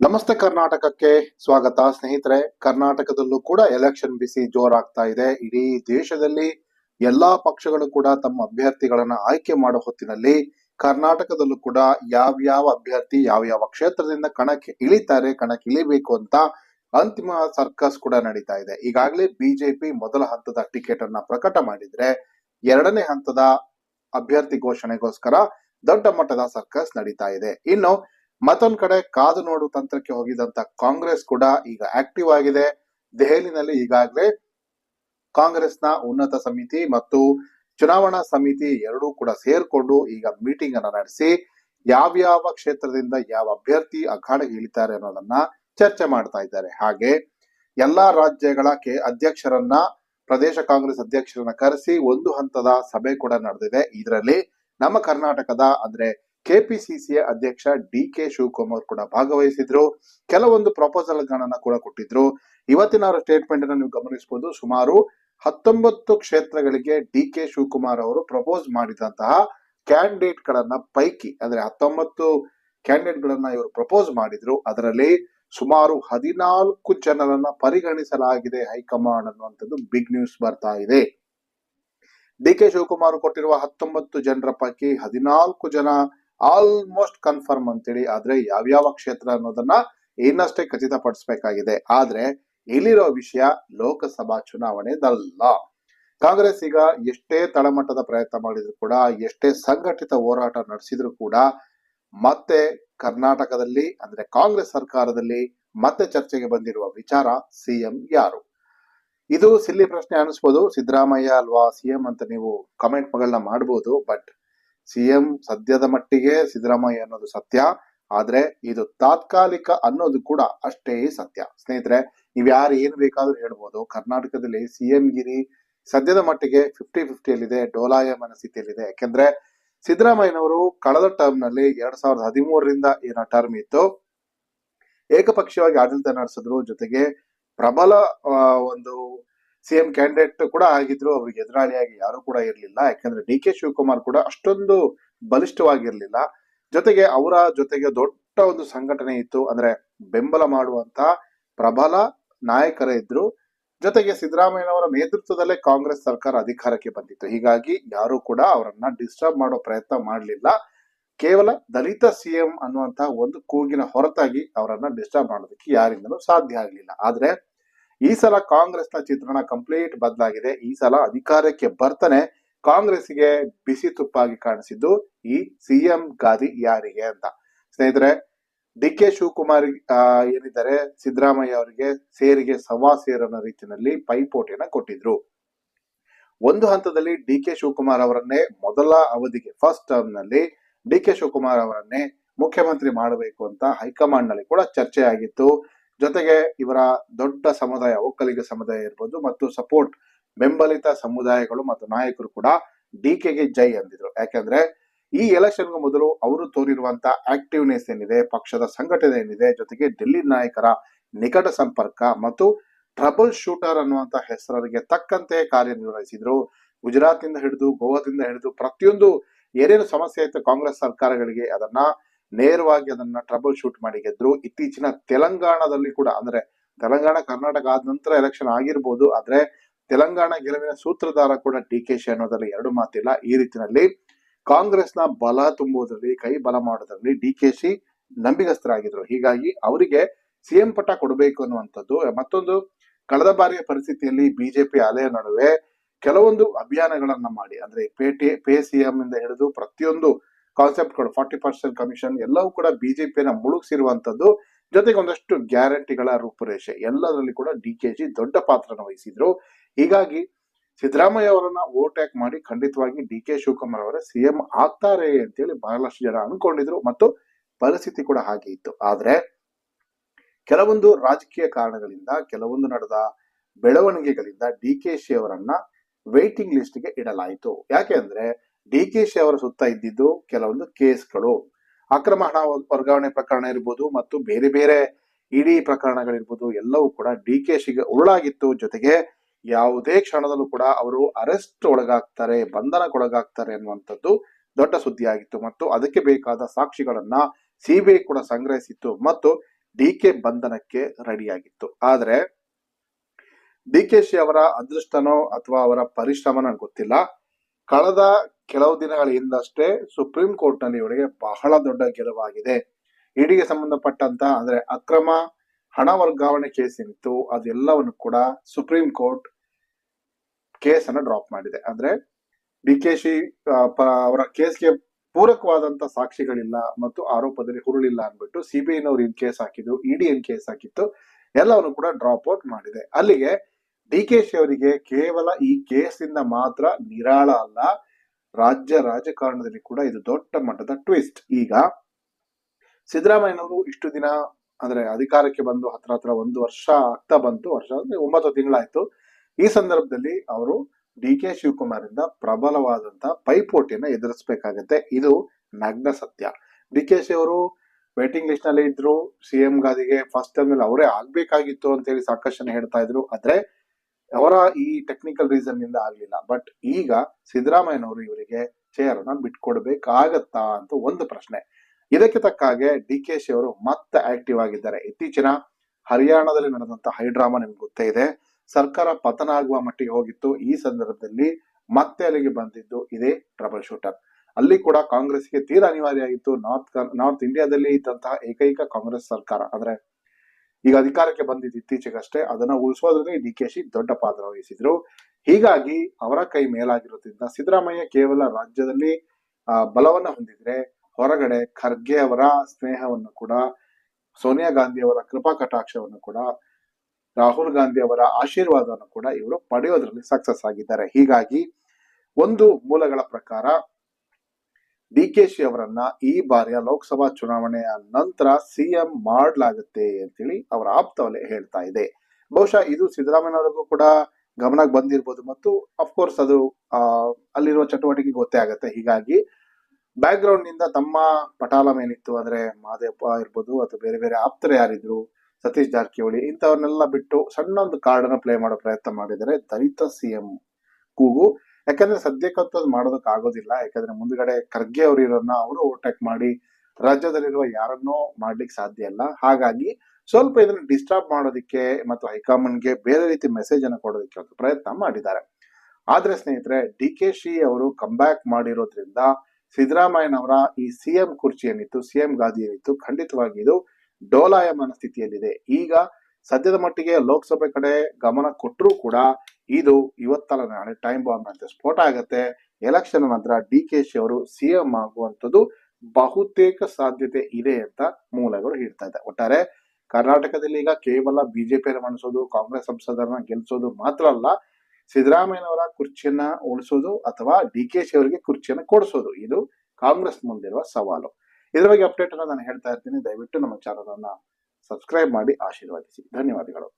ನಮಸ್ತೆ ಕರ್ನಾಟಕಕ್ಕೆ ಸ್ವಾಗತ ಸ್ನೇಹಿತರೆ. ಕರ್ನಾಟಕದಲ್ಲೂ ಕೂಡ ಎಲೆಕ್ಷನ್ ಬಿಸಿ ಜೋರಾಗ್ತಾ ಇದೆ. ಇಡೀ ದೇಶದಲ್ಲಿ ಎಲ್ಲಾ ಪಕ್ಷಗಳು ಕೂಡ ತಮ್ಮ ಅಭ್ಯರ್ಥಿಗಳನ್ನ ಆಯ್ಕೆ ಮಾಡೋ ಹೊತ್ತಿನಲ್ಲಿ ಕರ್ನಾಟಕದಲ್ಲೂ ಕೂಡ ಯಾವ್ಯಾವ ಅಭ್ಯರ್ಥಿ ಯಾವ್ಯಾವ ಕ್ಷೇತ್ರದಿಂದ ಕಣಕ್ಕೆ ಇಳಿತಾರೆ, ಕಣಕ್ಕೆ ಇಳಿಬೇಕು ಅಂತ ಅಂತಿಮ ಸರ್ಕಸ್ ಕೂಡ ನಡೀತಾ ಇದೆ. ಈಗಾಗಲೇ ಬಿಜೆಪಿ ಮೊದಲ ಹಂತದ ಟಿಕೆಟ್ ಅನ್ನ ಪ್ರಕಟ ಮಾಡಿದ್ರೆ ಎರಡನೇ ಹಂತದ ಅಭ್ಯರ್ಥಿ ಘೋಷಣೆಗೋಸ್ಕರ ದೊಡ್ಡ ಮಟ್ಟದ ಸರ್ಕಸ್ ನಡೀತಾ ಇದೆ. ಇನ್ನು ಮತ್ತೊಂದ್ ಕಡೆ ಕಾದು ನೋಡು ತಂತ್ರಕ್ಕೆ ಹೋಗಿದಂತ ಕಾಂಗ್ರೆಸ್ ಕೂಡ ಈಗ ಆಕ್ಟಿವ್ ಆಗಿದೆ. ದೆಹಲಿನಲ್ಲಿ ಈಗಾಗಲೇ ಕಾಂಗ್ರೆಸ್ನ ಉನ್ನತ ಸಮಿತಿ ಮತ್ತು ಚುನಾವಣಾ ಸಮಿತಿ ಎರಡೂ ಕೂಡ ಸೇರ್ಕೊಂಡು ಈಗ ಮೀಟಿಂಗ್ ಅನ್ನ ನಡೆಸಿ ಯಾವ್ಯಾವ ಕ್ಷೇತ್ರದಿಂದ ಯಾವ ಅಭ್ಯರ್ಥಿ ಅಖಾಡಕ್ಕೆ ಇಳಿತಾರೆ ಅನ್ನೋದನ್ನ ಚರ್ಚೆ ಮಾಡ್ತಾ ಇದ್ದಾರೆ. ಹಾಗೆ ಎಲ್ಲಾ ರಾಜ್ಯಗಳ ಕೆ ಅಧ್ಯಕ್ಷರನ್ನ, ಪ್ರದೇಶ ಕಾಂಗ್ರೆಸ್ ಅಧ್ಯಕ್ಷರನ್ನ ಕರೆಸಿ ಒಂದು ಹಂತದ ಸಭೆ ಕೂಡ ನಡೆದಿದೆ. ಇದರಲ್ಲಿ ನಮ್ಮ ಕರ್ನಾಟಕದ ಅಂದ್ರೆ ಕೆಪಿಸಿಸಿಯ ಅಧ್ಯಕ್ಷ ಡಿ ಕೆ ಶಿವಕುಮಾರ್ ಕೂಡ ಭಾಗವಹಿಸಿದ್ರು. ಕೆಲವೊಂದು ಪ್ರಪೋಸಲ್ ಗಳನ್ನ ಕೂಡ ಕೊಟ್ಟಿದ್ರು. ಇವತ್ತಿನ ಅವರ ಸ್ಟೇಟ್ಮೆಂಟ್ ಅನ್ನು ನೀವು ಗಮನಿಸಬಹುದು ಸುಮಾರು ಹತ್ತೊಂಬತ್ತು ಕ್ಷೇತ್ರಗಳಿಗೆ ಡಿ ಕೆ ಶಿವಕುಮಾರ್ ಅವರು ಪ್ರಪೋಸ್ ಮಾಡಿದಂತಹ ಕ್ಯಾಂಡಿಡೇಟ್ ಗಳನ್ನ ಪೈಕಿ, ಅಂದ್ರೆ ಹತ್ತೊಂಬತ್ತು ಕ್ಯಾಂಡಿಡೇಟ್ ಗಳನ್ನ ಇವರು ಪ್ರಪೋಸ್ ಮಾಡಿದ್ರು. ಅದರಲ್ಲಿ ಸುಮಾರು ಹದಿನಾಲ್ಕು ಜನರನ್ನ ಪರಿಗಣಿಸಲಾಗಿದೆ ಹೈಕಮಾಂಡ್ ಅನ್ನುವಂಥದ್ದು ಬಿಗ್ ನ್ಯೂಸ್ ಬರ್ತಾ ಇದೆ. ಡಿ ಕೆ ಶಿವಕುಮಾರ್ ಕೊಟ್ಟಿರುವ ಹತ್ತೊಂಬತ್ತು ಜನರ ಪೈಕಿ ಹದಿನಾಲ್ಕು ಜನ ಆಲ್ಮೋಸ್ಟ್ ಕನ್ಫರ್ಮ್ ಅಂತೇಳಿ ಆದ್ರೆ ಯಾವ್ಯಾವ ಕ್ಷೇತ್ರ ಅನ್ನೋದನ್ನ ಇನ್ನಷ್ಟೇ ಖಚಿತಪಡಿಸಬೇಕಾಗಿದೆ. ಆದ್ರೆ ಇಲ್ಲಿರೋ ವಿಷಯ ಲೋಕಸಭಾ ಚುನಾವಣೆದಲ್ಲ ಕಾಂಗ್ರೆಸ್ ಈಗ ಎಷ್ಟೇ ತಳಮಟ್ಟದ ಪ್ರಯತ್ನ ಮಾಡಿದ್ರು ಕೂಡ, ಎಷ್ಟೇ ಸಂಘಟಿತ ಹೋರಾಟ ನಡೆಸಿದ್ರು ಕೂಡ, ಮತ್ತೆ ಕರ್ನಾಟಕದಲ್ಲಿ, ಅಂದ್ರೆ ಕಾಂಗ್ರೆಸ್ ಸರ್ಕಾರದಲ್ಲಿ ಮತ್ತೆ ಚರ್ಚೆಗೆ ಬಂದಿರುವ ವಿಚಾರ ಸಿಎಂ ಯಾರು? ಇದು ಸಿಲ್ಲಿ ಪ್ರಶ್ನೆ ಅನಿಸ್ಬೋದು. ಸಿದ್ದರಾಮಯ್ಯ ಅಲ್ವಾ ಸಿಎಂ ಅಂತ ನೀವು ಕಮೆಂಟ್ಗಳನ್ನ ಮಾಡ್ಬೋದು ಬಟ್ ಸಿಎಂ ಸದ್ಯದ ಮಟ್ಟಿಗೆ ಸಿದ್ದರಾಮಯ್ಯ ಅನ್ನೋದು ಸತ್ಯ, ಆದ್ರೆ ಇದು ತಾತ್ಕಾಲಿಕ ಅನ್ನೋದು ಕೂಡ ಅಷ್ಟೇ ಸತ್ಯ. ಸ್ನೇಹಿತರೆ, ನೀವ್ ಯಾರು ಏನ್ ಬೇಕಾದ್ರೂ ಹೇಳ್ಬೋದು. ಕರ್ನಾಟಕದಲ್ಲಿ ಸಿಎಂ ಗಿರಿ ಸದ್ಯದ ಮಟ್ಟಿಗೆ ಫಿಫ್ಟಿ ಫಿಫ್ಟಿಯಲ್ಲಿದೆ ಡೋಲಾಯಮನ ಸ್ಥಿತಿಯಲ್ಲಿದೆ ಯಾಕೆಂದ್ರೆ ಸಿದ್ದರಾಮಯ್ಯನವರು ಕಳೆದ ಟರ್ಮ್ನಲ್ಲಿ ಎರಡ್ ಸಾವಿರದ ಹದಿಮೂರರಿಂದ ಏನ ಟರ್ಮ್ ಇತ್ತು. ಏಕಪಕ್ಷೀಯವಾಗಿ ಆಡಳಿತ ನಡೆಸಿದ್ರು. ಜೊತೆಗೆ ಪ್ರಬಲ ಒಂದು ಸಿಎಂ ಕ್ಯಾಂಡಿಡೇಟ್ ಕೂಡ ಆಗಿದ್ರು, ಅವ್ರಿಗೆ ಎದುರಾಳಿಯಾಗಿ ಯಾರು ಕೂಡ ಇರಲಿಲ್ಲ. ಯಾಕಂದ್ರೆ ಡಿ ಕೆ ಶಿವಕುಮಾರ್ ಕೂಡ ಅಷ್ಟೊಂದು ಬಲಿಷ್ಠವಾಗಿರ್ಲಿಲ್ಲ. ಜೊತೆಗೆ ಅವರ ಜೊತೆಗೆ ದೊಡ್ಡ ಒಂದು ಸಂಘಟನೆ ಇತ್ತು. ಅಂದ್ರೆ ಬೆಂಬಲ ಮಾಡುವಂತ ಪ್ರಬಲ ನಾಯಕರೇ ಇದ್ರು. ಜೊತೆಗೆ ಸಿದ್ದರಾಮಯ್ಯನವರ ನೇತೃತ್ವದಲ್ಲೇ ಕಾಂಗ್ರೆಸ್ ಸರ್ಕಾರ ಅಧಿಕಾರಕ್ಕೆ ಬಂದಿತ್ತು. ಹೀಗಾಗಿ ಯಾರು ಕೂಡ ಅವರನ್ನ ಡಿಸ್ಟರ್ಬ್ ಮಾಡೋ ಪ್ರಯತ್ನ ಮಾಡಲಿಲ್ಲ. ಕೇವಲ ದಲಿತ ಸಿಎಂ ಅನ್ನುವಂತಹ ಒಂದು ಕೂಗಿನ ಹೊರತಾಗಿ ಅವರನ್ನ ಡಿಸ್ಟರ್ಬ್ ಮಾಡೋದಕ್ಕೆ ಯಾರಿಂದಲೂ ಸಾಧ್ಯ ಆಗಲಿಲ್ಲ. ಆದ್ರೆ ಈ ಸಲ ಕಾಂಗ್ರೆಸ್ನ ಚಿತ್ರಣ ಕಂಪ್ಲೀಟ್ ಬದಲಾಗಿದೆ. ಈ ಸಲ ಅಧಿಕಾರಕ್ಕೆ ಬರ್ತಾನೆ. ಕಾಂಗ್ರೆಸ್ಗೆ ಬಿಸಿ ತುಪ್ಪಾಗಿ ಕಾಣಿಸಿದ್ದು ಈ ಸಿಎಂ ಗಾದಿ ಯಾರಿಗೆ ಅಂತ. ಸ್ನೇಹಿತರೆ, ಡಿ ಕೆ ಶಿವಕುಮಾರ್ ಏನಿದ್ದಾರೆ? ಸಿದ್ದರಾಮಯ್ಯ ಅವರಿಗೆ ಸೇರಿಗೆ ಸವಾ ಸೇರನ ರೀತಿಯಲ್ಲಿ ಪೈಪೋಟಿಯನ್ನ ಕೊಟ್ಟಿದ್ರು. ಒಂದು ಹಂತದಲ್ಲಿ ಡಿ ಕೆ ಶಿವಕುಮಾರ್ ಅವರನ್ನೇ ಮೊದಲ ಅವಧಿಗೆ ಫಸ್ಟ್ ಟರ್ಮ್ನಲ್ಲಿ ಡಿ ಕೆ ಶಿವಕುಮಾರ್ ಅವರನ್ನೇ ಮುಖ್ಯಮಂತ್ರಿ ಮಾಡಬೇಕು ಅಂತ ಹೈಕಮಾಂಡ್ನಲ್ಲಿ ಕೂಡ ಚರ್ಚೆ ಆಗಿತ್ತು ಜೊತೆಗೆ ಇವರ ದೊಡ್ಡ ಸಮುದಾಯ, ಒಕ್ಕಲಿಗ ಸಮುದಾಯ ಇರ್ಬೋದು ಮತ್ತು ಸಪೋರ್ಟ್ ಬೆಂಬಲಿತ ಸಮುದಾಯಗಳು ಮತ್ತು ನಾಯಕರು ಕೂಡ ಡಿ ಕೆಗೆ ಜೈ ಅಂದಿದ್ರು. ಯಾಕಂದ್ರೆ ಈ ಎಲೆಕ್ಷನ್ಗೂ ಮೊದಲು ಅವರು ತೋರಿರುವಂತ ಆಕ್ಟಿವ್ನೆಸ್ ಏನಿದೆ, ಪಕ್ಷದ ಸಂಘಟನೆ ಏನಿದೆ, ಜೊತೆಗೆ ಡೆಲ್ಲಿ ನಾಯಕರ ನಿಕಟ ಸಂಪರ್ಕ ಮತ್ತು ಟ್ರಬಲ್ ಶೂಟರ್ ಅನ್ನುವಂತ ಹೆಸರಿಗೆ ತಕ್ಕಂತೆ ಕಾರ್ಯನಿರ್ವಹಿಸಿದ್ರು. ಗುಜರಾತ್ನಿಂದ ಹಿಡಿದು ಗೋವಾದಿಂದ ಹಿಡಿದು ಪ್ರತಿಯೊಂದು ಏನೇನು ಸಮಸ್ಯೆ ಇತ್ತು ಕಾಂಗ್ರೆಸ್ ಸರ್ಕಾರಗಳಿಗೆ, ಅದನ್ನ ನೇರವಾಗಿ ಅದನ್ನ ಟ್ರಬಲ್ ಶೂಟ್ ಮಾಡಿ ಗೆದ್ರು. ಇತ್ತೀಚಿನ ತೆಲಂಗಾಣದಲ್ಲಿ ಕೂಡ, ಅಂದ್ರೆ ತೆಲಂಗಾಣ, ಕರ್ನಾಟಕ ಆದ ನಂತರ ಎಲೆಕ್ಷನ್ ಆಗಿರ್ಬೋದು, ಆದ್ರೆ ತೆಲಂಗಾಣ ಗೆಲುವಿನ ಸೂತ್ರಧಾರ ಕೂಡ ಡಿ ಕೆ ಶಿ ಅನ್ನೋದ್ರಲ್ಲಿ ಎರಡು ಮಾತಿಲ್ಲ. ಈ ರೀತಿಯಲ್ಲಿ ಕಾಂಗ್ರೆಸ್ನ ಬಲ ತುಂಬುವುದರಲ್ಲಿ, ಕೈ ಬಲ ಮಾಡೋದ್ರಲ್ಲಿ ಡಿ ಕೆ ಶಿ ನಂಬಿಗಸ್ತರಾಗಿದ್ರು. ಹೀಗಾಗಿ ಅವರಿಗೆ ಸಿಎಂ ಪಟ್ಟ ಕೊಡಬೇಕು ಅನ್ನುವಂಥದ್ದು. ಮತ್ತೊಂದು, ಕಳೆದ ಬಾರಿಯ ಪರಿಸ್ಥಿತಿಯಲ್ಲಿ ಬಿಜೆಪಿ ಅಲೆಯ ನಡುವೆ ಕೆಲವೊಂದು ಅಭಿಯಾನಗಳನ್ನ ಮಾಡಿ, ಅಂದ್ರೆ ಪೇಟಿ ಪೇ ಸಿಎಂ ಇಂದ ಹಿಡಿದು ಪ್ರತಿಯೊಂದು ಕಾನ್ಸೆಪ್ಟ್ಗಳು ಫಾರ್ಟಿ ಪರ್ಸೆಂಟ್ ಕಮಿಷನ್ ಎಲ್ಲವೂ ಕೂಡ ಬಿಜೆಪಿಯನ್ನ ಮುಳುಗಿಸಿರುವಂತದ್ದು ಜೊತೆಗೆ ಒಂದಷ್ಟು ಗ್ಯಾರಂಟಿಗಳ ರೂಪುರೇಷೆ ಎಲ್ಲದರಲ್ಲಿ ಕೂಡ ಡಿ ಕೆ ಜಿ ದೊಡ್ಡ ಪಾತ್ರನ ವಹಿಸಿದ್ರು. ಹೀಗಾಗಿ ಸಿದ್ದರಾಮಯ್ಯ ಅವರನ್ನ ಓಟ್ಯಾಕ್ ಮಾಡಿ ಖಂಡಿತವಾಗಿ ಡಿ ಕೆ ಶಿವಕುಮಾರ್ ಅವರ ಸಿಎಂ ಆಗ್ತಾರೆ ಅಂತೇಳಿ ಬಹಳಷ್ಟು ಜನ ಅನ್ಕೊಂಡಿದ್ರು ಮತ್ತು ಪರಿಸ್ಥಿತಿ ಕೂಡ ಹಾಗೆ ಇತ್ತು. ಆದ್ರೆ ಕೆಲವೊಂದು ರಾಜಕೀಯ ಕಾರಣಗಳಿಂದ, ಕೆಲವೊಂದು ನಡೆದ ಬೆಳವಣಿಗೆಗಳಿಂದ ಡಿ ಕೆ ಶಿ ಅವರನ್ನ ವೇಟಿಂಗ್ ಲಿಸ್ಟ್ಗೆ ಇಡಲಾಯಿತು. ಯಾಕೆ ಅಂದ್ರೆ ಡಿ ಕೆ ಶಿ ಅವರ ಸುತ್ತ ಇದ್ದಿದ್ದು ಕೆಲವೊಂದು ಕೇಸ್ಗಳು. ಅಕ್ರಮ ಹಣ ವರ್ಗಾವಣೆ ಪ್ರಕರಣ ಇರ್ಬೋದು ಮತ್ತು ಬೇರೆ ಬೇರೆ ಇಡಿ ಪ್ರಕರಣಗಳಿರ್ಬೋದು ಎಲ್ಲವೂ ಕೂಡ ಡಿ ಕೆ ಶಿಗೆ ಉರುಳಾಗಿತ್ತು. ಜೊತೆಗೆ ಯಾವುದೇ ಕ್ಷಣದಲ್ಲೂ ಕೂಡ ಅವರು ಅರೆಸ್ಟ್ ಒಳಗಾಗ್ತಾರೆ, ಬಂಧನಕ್ಕೊಳಗಾಗ್ತಾರೆ ಅನ್ನುವಂಥದ್ದು ದೊಡ್ಡ ಸುದ್ದಿಯಾಗಿತ್ತು. ಮತ್ತು ಅದಕ್ಕೆ ಬೇಕಾದ ಸಾಕ್ಷಿಗಳನ್ನ ಸಿಬಿಐ ಕೂಡ ಸಂಗ್ರಹಿಸಿತ್ತು ಮತ್ತು ಡಿ ಕೆ ಬಂಧನಕ್ಕೆ ರೆಡಿಯಾಗಿತ್ತು. ಆದರೆ ಡಿ ಕೆ ಶಿ ಅವರ ಅದೃಷ್ಟನೋ ಅಥವಾ ಅವರ ಪರಿಶ್ರಮನೋ ಗೊತ್ತಿಲ್ಲ. ಕಳೆದ ಕೆಲವು ದಿನಗಳ ಹಿಂದಷ್ಟೇ ಸುಪ್ರೀಂ ಕೋರ್ಟ್ನಲ್ಲಿ ಇವರಿಗೆ ಬಹಳ ದೊಡ್ಡ ಗೆಲುವಾಗಿದೆ. ಇಡಿಗೆ ಸಂಬಂಧಪಟ್ಟಂತ, ಅಂದ್ರೆ ಅಕ್ರಮ ಹಣ ವರ್ಗಾವಣೆ ಕೇಸ್ ಏನಿತ್ತು ಅದೆಲ್ಲವನ್ನು ಕೂಡ ಸುಪ್ರೀಂ ಕೋರ್ಟ್ ಕೇಸ್ ಅನ್ನ ಡ್ರಾಪ್ ಮಾಡಿದೆ. ಅಂದ್ರೆ ಡಿ ಕೆ ಶಿ ಅವರ ಕೇಸ್ಗೆ ಪೂರಕವಾದಂತ ಸಾಕ್ಷಿಗಳಿಲ್ಲ ಮತ್ತು ಆರೋಪದಲ್ಲಿ ಹುರುಳಿಲ್ಲ ಅನ್ಬಿಟ್ಟು ಸಿಬಿಐನವ್ರು ಏನ್ ಕೇಸ್ ಹಾಕಿದ್ರು ಇಡಿ ಏನ್ ಕೇಸ್ ಹಾಕಿತ್ತು, ಎಲ್ಲವನ್ನು ಕೂಡ ಡ್ರಾಪ್ ಔಟ್ ಮಾಡಿದೆ. ಅಲ್ಲಿಗೆ ಡಿ ಕೆ ಶಿ ಅವರಿಗೆ ಕೇವಲ ಈ ಕೇಸಿಂದ ಮಾತ್ರ ನಿರಾಳ ಅಲ್ಲ ರಾಜ್ಯ ರಾಜಕಾರಣದಲ್ಲಿ ಕೂಡ ಇದು ದೊಡ್ಡ ಮಟ್ಟದ ಟ್ವಿಸ್ಟ್ ಈಗ ಸಿದ್ದರಾಮಯ್ಯನವರು ಇಷ್ಟು ದಿನ ಅಂದ್ರೆ ಅಧಿಕಾರಕ್ಕೆ ಬಂದು ಹತ್ರ ಹತ್ರ ಒಂದು ವರ್ಷ ಆಗ್ತಾ ಬಂತು, ವರ್ಷ ಅಂದ್ರೆ ಒಂಬತ್ತು ತಿಂಗಳಾಯ್ತು. ಈ ಸಂದರ್ಭದಲ್ಲಿ ಅವರು ಡಿ ಕೆ ಶಿವಕುಮಾರ್ ಇಂದ ಪ್ರಬಲವಾದಂತ ಪೈಪೋಟಿಯನ್ನ ಎದುರಿಸಬೇಕಾಗತ್ತೆ. ಇದು ನಗ್ನ ಸತ್ಯ. ಡಿ ಕೆ ಶಿ ಅವರು ವೇಟಿಂಗ್ ಲಿಸ್ಟ್ನಲ್ಲಿ ಇದ್ರು ಸಿಎಂ ಗಾದಿಗೆ ಫಸ್ಟ್ ಟೈಮ್ನಲ್ಲಿ ಅವರೇ ಆಗ್ಬೇಕಾಗಿತ್ತು ಅಂತ ಹೇಳಿ ಸಾಕಷ್ಟು ಹೇಳ್ತಾ ಇದ್ರು. ಆದ್ರೆ ಅವರ ಈ ಟೆಕ್ನಿಕಲ್ ರೀಸನ್ ಇಂದ ಆಗ್ಲಿಲ್ಲ. ಬಟ್ ಈಗ ಸಿದ್ದರಾಮಯ್ಯನವರು ಇವರಿಗೆ ಚೇರ್ ಅನ್ನ ಬಿಟ್ಕೊಡ್ಬೇಕಾಗತ್ತಾ ಅಂತ ಒಂದು ಪ್ರಶ್ನೆ. ಇದಕ್ಕೆ ತಕ್ಕ ಹಾಗೆ ಡಿ ಕೆ ಶಿ ಅವರು ಮತ್ತೆ ಆಕ್ಟಿವ್ ಆಗಿದ್ದಾರೆ. ಇತ್ತೀಚಿನ ಹರಿಯಾಣದಲ್ಲಿ ನಡೆದಂತ ಹೈಡ್ರಾಮಾ ನಿಮ್ಗೆ ಗೊತ್ತೇ ಇದೆ. ಸರ್ಕಾರ ಪತನ ಆಗುವ ಮಟ್ಟಿಗೆ ಹೋಗಿತ್ತು. ಈ ಸಂದರ್ಭದಲ್ಲಿ ಮತ್ತೆ ಅಲ್ಲಿಗೆ ಬಂದಿದ್ದು ಇದೇ ಟ್ರಬಲ್ ಶೂಟರ್ ಅಲ್ಲಿ ಕೂಡ ಕಾಂಗ್ರೆಸ್ಗೆ ತೀರಾ ಅನಿವಾರ್ಯ ಆಗಿತ್ತು. ನಾರ್ತ್ ನಾರ್ತ್ ಇಂಡಿಯಾದಲ್ಲಿ ಇದ್ದಂತಹ ಏಕೈಕ ಕಾಂಗ್ರೆಸ್ ಸರ್ಕಾರ. ಅಂದ್ರೆ ಈಗ ಅಧಿಕಾರಕ್ಕೆ ಬಂದಿದ್ದು ಇತ್ತೀಚೆಗಷ್ಟೇ, ಅದನ್ನ ಉಳಿಸೋದ್ರಲ್ಲಿ ಡಿ ಕೆ ಶಿ ದೊಡ್ಡ ಪಾತ್ರ ವಹಿಸಿದ್ರು. ಹೀಗಾಗಿ ಅವರ ಕೈ ಮೇಲಾಗಿರೋದ್ರಿಂದ ಸಿದ್ದರಾಮಯ್ಯ ಕೇವಲ ರಾಜ್ಯದಲ್ಲಿ ಬಲವನ್ನ ಹೊಂದಿದ್ರೆ ಹೊರಗಡೆ ಖರ್ಗೆ ಅವರ ಸ್ನೇಹವನ್ನು ಕೂಡ, ಸೋನಿಯಾ ಗಾಂಧಿ ಅವರ ಕೃಪಾ ಕಟಾಕ್ಷವನ್ನು ಕೂಡ, ರಾಹುಲ್ ಗಾಂಧಿ ಅವರ ಆಶೀರ್ವಾದವನ್ನು ಕೂಡ ಇವರು ಪಡೆಯೋದ್ರಲ್ಲಿ ಸಕ್ಸಸ್ ಆಗಿದ್ದಾರೆ. ಹೀಗಾಗಿ ಒಂದು ಮೂಲಗಳ ಪ್ರಕಾರ ಡಿ ಕೆ ಶಿ ಅವರನ್ನ ಈ ಬಾರಿಯ ಲೋಕಸಭಾ ಚುನಾವಣೆಯ ನಂತರ ಸಿಎಂ ಮಾಡಲಾಗುತ್ತೆ ಅಂತೇಳಿ ಅವರ ಆಪ್ತವಲೆ ಹೇಳ್ತಾ ಇದೆ. ಬಹುಶಃ ಇದು ಸಿದ್ದರಾಮಯ್ಯನವರಿಗೂ ಕೂಡ ಗಮನಕ್ಕೆ ಬಂದಿರ್ಬೋದು ಮತ್ತು ಅಫ್ಕೋರ್ಸ್ ಅದು ಅಲ್ಲಿರುವ ಚಟುವಟಿಕೆ ಗೊತ್ತೇ ಆಗುತ್ತೆ. ಹೀಗಾಗಿ ಬ್ಯಾಕ್ ಗ್ರೌಂಡ್ನಿಂದ ತಮ್ಮ ಪಟಾಲಂ ಏನಿತ್ತು ಅಂದ್ರೆ ಮಾದೇವಪ್ಪ ಇರ್ಬೋದು ಅಥವಾ ಬೇರೆ ಬೇರೆ ಆಪ್ತರು ಯಾರಿದ್ರು, ಸತೀಶ್ ಜಾರಕಿಹೊಳಿ ಇಂಥವ್ರನ್ನೆಲ್ಲ ಬಿಟ್ಟು ಸಣ್ಣ ಒಂದು ಕಾರ್ಡ್ ಪ್ಲೇ ಮಾಡೋ ಪ್ರಯತ್ನ ಮಾಡಿದರೆ ದಲಿತ ಸಿಎಂ ಕೂಗು ಯಾಕಂದ್ರೆ ಸದ್ಯಕ್ಕಂತೂ ಅದು ಮಾಡೋದಕ್ಕೆ ಆಗೋದಿಲ್ಲ. ಯಾಕಂದ್ರೆ ಮುಂದ್ಗಡೆ ಖರ್ಗೆ ಅವರು ಇರೋನ್ನ ಅವರು ಓವರ್ಟೇಕ್ ಮಾಡಿ ರಾಜ್ಯದಲ್ಲಿರುವ ಯಾರನ್ನೂ ಮಾಡ್ಲಿಕ್ಕೆ ಸಾಧ್ಯ ಇಲ್ಲ. ಹಾಗಾಗಿ ಸ್ವಲ್ಪ ಇದನ್ನ ಡಿಸ್ಟರ್ಬ್ ಮಾಡೋದಕ್ಕೆ ಮತ್ತು ಹೈಕಮಾಂಡ್ಗೆ ಬೇರೆ ರೀತಿ ಮೆಸೇಜ್ ಅನ್ನು ಕೊಡೋದಕ್ಕೆ ಒಂದು ಪ್ರಯತ್ನ ಮಾಡಿದ್ದಾರೆ. ಆದ್ರೆ ಸ್ನೇಹಿತರೆ, ಡಿ ಕೆ ಶಿ ಅವರು ಕಂಬ್ಯಾಕ್ ಮಾಡಿರೋದ್ರಿಂದ ಸಿದ್ದರಾಮಯ್ಯನವರ ಈ ಸಿಎಂ ಕುರ್ಚಿ ಏನಿತ್ತು ಸಿಎಂ ಗಾದಿ ಏನಿತ್ತು, ಖಂಡಿತವಾಗಿ ಇದು ಡೋಲಾಯಮಾನ ಸ್ಥಿತಿಯಲ್ಲಿದೆ. ಈಗ ಸದ್ಯದ ಮಟ್ಟಿಗೆ ಲೋಕಸಭೆ ಕಡೆ ಗಮನ ಕೊಟ್ಟರೂ ಕೂಡ ಇದು ಇವತ್ತಲ್ಲ ನಾಳೆ ಟೈಮ್ ಬಾಂಬ್ ಅಂತ ಸ್ಫೋಟ ಆಗತ್ತೆ. ಎಲೆಕ್ಷನ್ ನಂತರ ಡಿ ಕೆ ಶಿ ಅವರು ಸಿಎಂ ಆಗುವಂತದ್ದು ಬಹುತೇಕ ಸಾಧ್ಯತೆ ಇದೆ ಅಂತ ಮೂಲಗಳು ಹೇಳ್ತಾ ಇದೆ ಒಟ್ಟಾರೆ ಕರ್ನಾಟಕದಲ್ಲಿ ಈಗ ಕೇವಲ ಬಿಜೆಪಿಯನ್ನು ಮಣಿಸೋದು, ಕಾಂಗ್ರೆಸ್ ಸಂಸದರನ್ನ ಗೆಲ್ಲಿಸೋದು ಮಾತ್ರ ಅಲ್ಲ ಸಿದ್ದರಾಮಯ್ಯನವರ ಕುರ್ಚಿಯನ್ನ ಉಳಿಸೋದು ಅಥವಾ ಡಿ ಕೆ ಶಿ ಅವರಿಗೆ ಕುರ್ಚಿಯನ್ನ ಕೊಡಿಸೋದು, ಇದು ಕಾಂಗ್ರೆಸ್ ಮುಂದಿರುವ ಸವಾಲು. ಇದರ ಬಗ್ಗೆ ಅಪ್ಡೇಟ್ ಅನ್ನ ನಾನು ಹೇಳ್ತಾ ಇರ್ತೀನಿ. ದಯವಿಟ್ಟು ನಮ್ಮ ಚಾನಲ್ ಅನ್ನ ಸಬ್ಸ್ಕ್ರೈಬ್ ಮಾಡಿ, ಆಶೀರ್ವದಿಸಿ. ಧನ್ಯವಾದಗಳು.